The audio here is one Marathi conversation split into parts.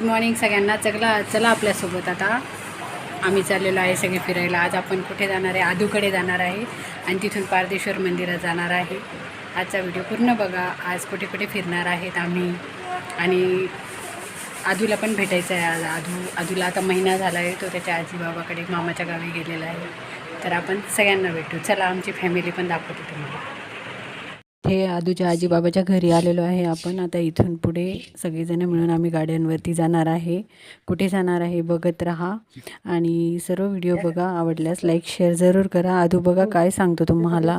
गुड मॉर्निंग सगळ्यांना. चला चला आपल्यासोबत आता. आम्ही चाललेलो आहे सगळे फिरायला. आज आपण कुठे जाणार आहे? आदूकडे जाणार आहे. आणि तिथून पारदेश्वर मंदिरात जाणार आहे. आजचा व्हिडिओ पूर्ण बघा. आज कुठे कुठे फिरणार आहेत आम्ही? आणि आदूला पण भेटायचं आहे आज. आदू आदूला आता महिना झाला आहे. तो त्याच्या आजीबाबाकडे मामाच्या गावी गेलेला आहे. तर आपण सगळ्यांना भेटू. चला आमची फॅमिली पण दाखवते तुम्हाला. हे आदूच्या आजीबाबाच्या घरी आलेलो आहे आपण. आता इथून पुढे सगळेजण मिळून आम्ही गाड्यांवरती जाणार आहे. कुठे जाणार आहे बघत राहा. आणि सर्व व्हिडिओ बघा आवडल्यास लाईक शेअर जरूर करा. आदू बघा काय सांगतो तुम्हाला.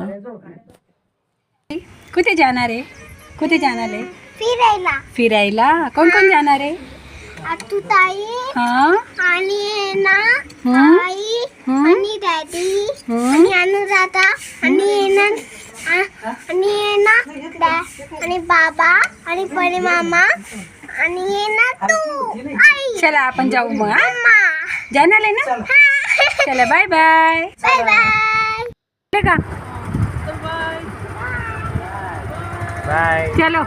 कुठे जाणार आहे? कुठे जाणार आहे? फिरायला. फिरायला? कोण कोण जाणार आहे? आतू ताई हां? आणि ना? आई? आणि डॅडी? आणि अनुराधा आणि ना आणि ना डॅ- आणि बाबा आणि परी मामा आणि ना तू आई चला आपण जाऊ मग हा? जाणार आहे ना? चला. बाय बाय बाय बाय का? बाय चलो.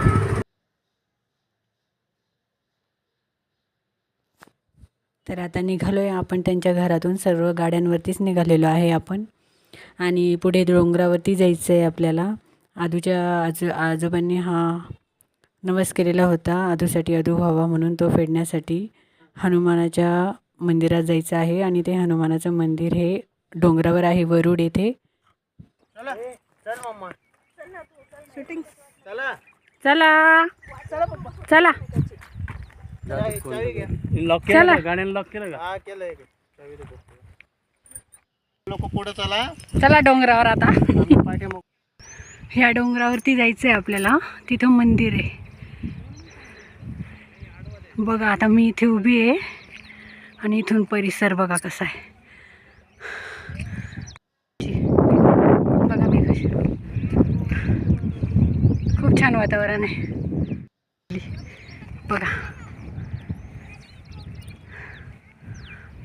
तर आता निघालो आहे आपण त्यांच्या घरातून सर्व गाड्यांवरतीच निघालेलो आहे आपण. आणि पुढे डोंगरावरती जायचं आहे आपल्याला. आदूच्या आजो आजोबांनी हा नवस केलेला होता. आदूसाठी आदू व्हावा म्हणून तो फेडण्यासाठी हनुमानाच्या मंदिरात जायचं आहे आणि ते हनुमानाचं मंदिर हे डोंगरावर आहे वरुड येथे. चला. चल मम्मा शूटिंग चला. चला. चला. लॉक चला. गाण्याला लॉक केलं का? हा केलंय लोक पुढे चला. चला डोंगरावर आता. ह्या डोंगरावरती जायचं आहे आपल्याला. तिथं मंदिर आहे. बघा आता मी इथे उभी आहे. आणि इथून परिसर बघा कसा आहे. बघा मी कशी. खूप छान वातावरण आहे. बघा.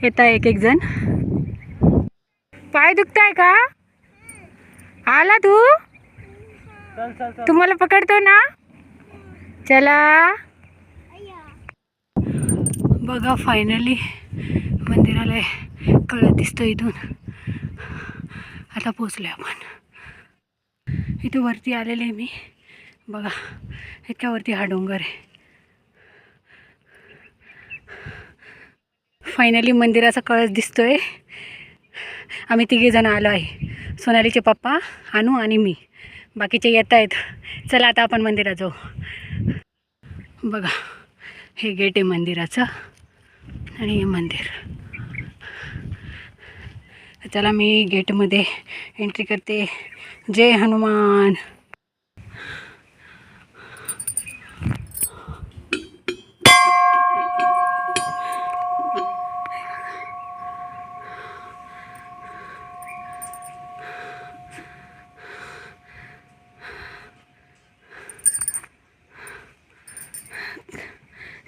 येत आहे एक एक जण. पाय दुखताय का? आला तू? तुम्हाला पकडतो ना? चला. बघा फायनली मंदिराला कळत दिसतो इथून. आता पोचलो आपण. इथं वरती आलेले आहे मी. बघा इतक्या वरती हा डोंगर आहे. फायनली मंदिराचा कळस दिसतोय. आम्ही तिघेजण आलो आहे. सोनालीचे पप्पा अनु आणि मी. बाकीचे येत आहेत. चला आता आपण मंदिरात जाऊ. बघा हे गेट आहे मंदिराचं आणि हे मंदिर. चला मी गेटमध्ये एंट्री करते. जय हनुमान.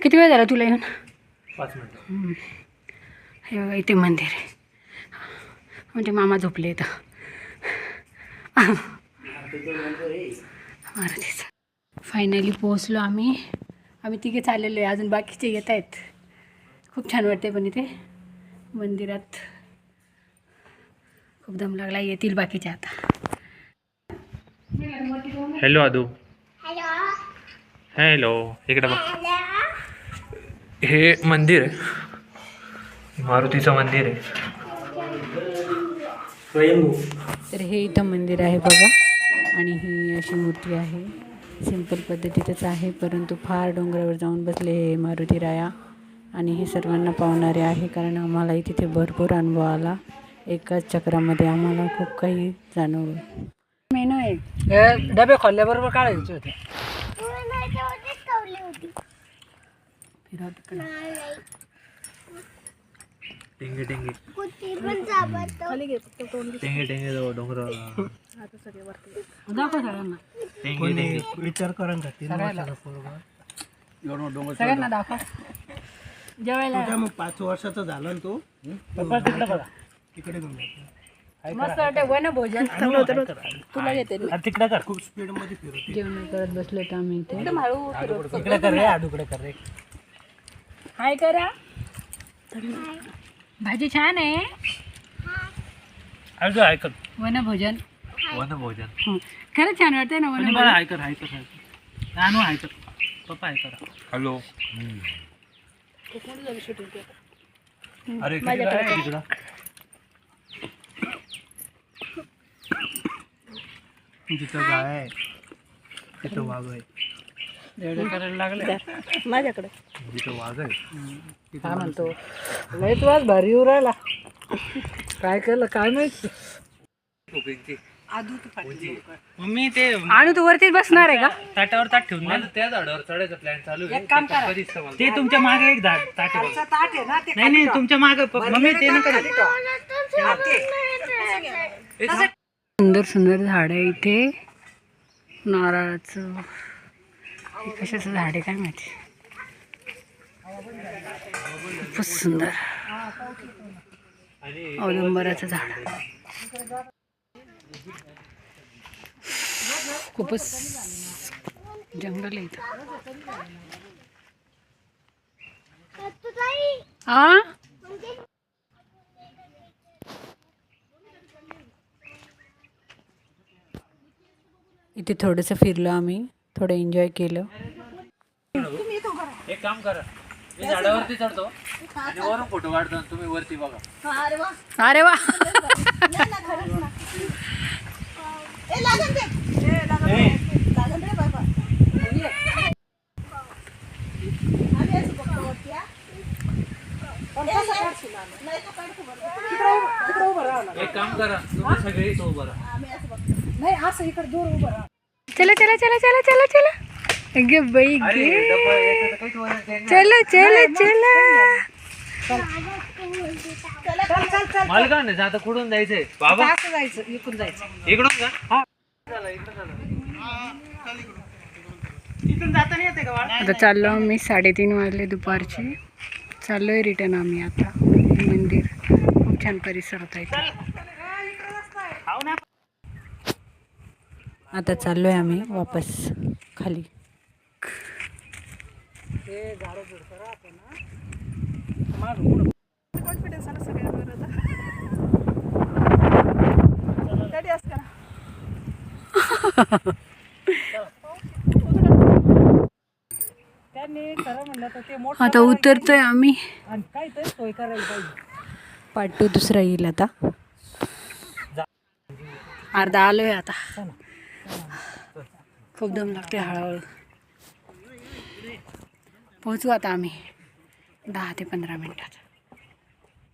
किती वेळ झाला तुला येऊन? पाच मिनिट. हे बघा इथे मंदिर आहे. म्हणजे मामा झोपले इथं. मारुतीचं फायनली पोहोचलो आम्ही. आम्ही तिघे चाललेलो आहे. अजून बाकीचे येत आहेत. खूप छान वाटते पण इथे. मंदिरात खूप दम लागला. येतील बाकीचे आता. हॅलो आदू. हॅलो हॅलो इकडे बघ. हॅलो हे मंदिर आहे. मारुतीचं मंदिर आहे. तर हे इथं मंदिर आहे बघा. आणि ही अशी मूर्ती आहे. सिंपल पद्धतीतच आहे परंतु फार डोंगरावर जाऊन बसले हे मारुती राया. आणि हे सर्वांना पावणारे आहे कारण आम्हालाही तिथे भरपूर अनुभव आला. एकाच चक्रामध्ये आम्हाला खूप काही जाणवलं. मेनू आहे. डबे खोलल्याबरोबर काढायचे होते तू नाही तेवढीच ठेवली होती फिरव टेंगे टेंगे. टेंगे टेंगे जाऊ डोंगर दाखव सगळ्यांना. टेंगे टेंगे. विचार करा ना तीन सगळ्यांना एवढं डोंगर सगळ्यांना दाखव. जेवायला. काय मग पाच वर्षाचा झाला ना तो? तिकडे घेऊन जातो. मस्त वाटतं वन भोजन. तुला येते तिकडे कर? खूप स्पीडमध्ये फिरवते जेवण करत बसलो तर आम्ही इथे. इकडे कर रे आडूकडे कर रे. हाय करा. भाजी छान आहे. ऐक ऐकत. वनभोजन. वनभोजन. हं. खरंच छान वाटतंय ना आणि वनभोजन. मला ऐकत ऐकत ऐकत. आणू ऐकत. पप्पा ऐकत. हॅलो. अरे किती काय आहे तिकडं जिथं गाय आहे तिथं वाघ आहे. एवढं करायला लागलं माझ्याकडे. जिथं वाघ आहे. काय म्हणतो? लय तू आज भारी येऊ राहिला. काय केलं काय माहीत? मम्मी ते आणू तू वरतीच बसणार आहे का? ताटावर ताट ठेवून द्या त्या झाडावर चढायचा प्लॅन चालू आहे. काम करा. कधीच समजलं. ते तुमच्या मागे एक झाड ताट आहे बघा. ताट आहे ना ते नाही नाही तुमच्या मागे मम्मी ते नका सुंदर सुंदर झाड आहे इथे. नारळाचं. हे कशाचं झाड आहे काय माहिती? खूपच सुंदर. औदुंबराचं झाड. खूपच जंगल आहे इथं. इथे थोडंसं फिरलो आम्ही. थोडं एन्जॉय केलं. एक काम करा. मी झाडावरती चढतो आणि वरून फोटो काढतो आणि तुम्ही वरती बघा. अरे वा. एक काम करा तुम्ही सगळे इथं उभं राहा. नाही असं इकडे दूर उभं राहा. चला चला चला चला चला चला. अगे बाई गे. चला चला चला. मला का नाही आता कुठून जायचंय? बाबा? असं जायचं इकडून जायचं. इकडून का आता चाललो आम्ही साडेतीन वाजले दुपारचे. चाललोय रिटर्न आम्ही आता. मंदिर. खूप छान परिसर होता इथे. आता चाललोय आम्ही वापस खाली. कॉन्फिडन्स आला सगळ्यांवर रेडी असं करा. त्यांनी खरं म्हणलं तर ते मोठं आता उतरतोय आम्ही. आणि सोय करायला पाहिजे. पार्ट टू दुसरा येईल आता. अर्धा आलोय आता. खूप दम लागते हळूहळू. पोहोचू आता आम्ही. दहा ते पंधरा मिनटात.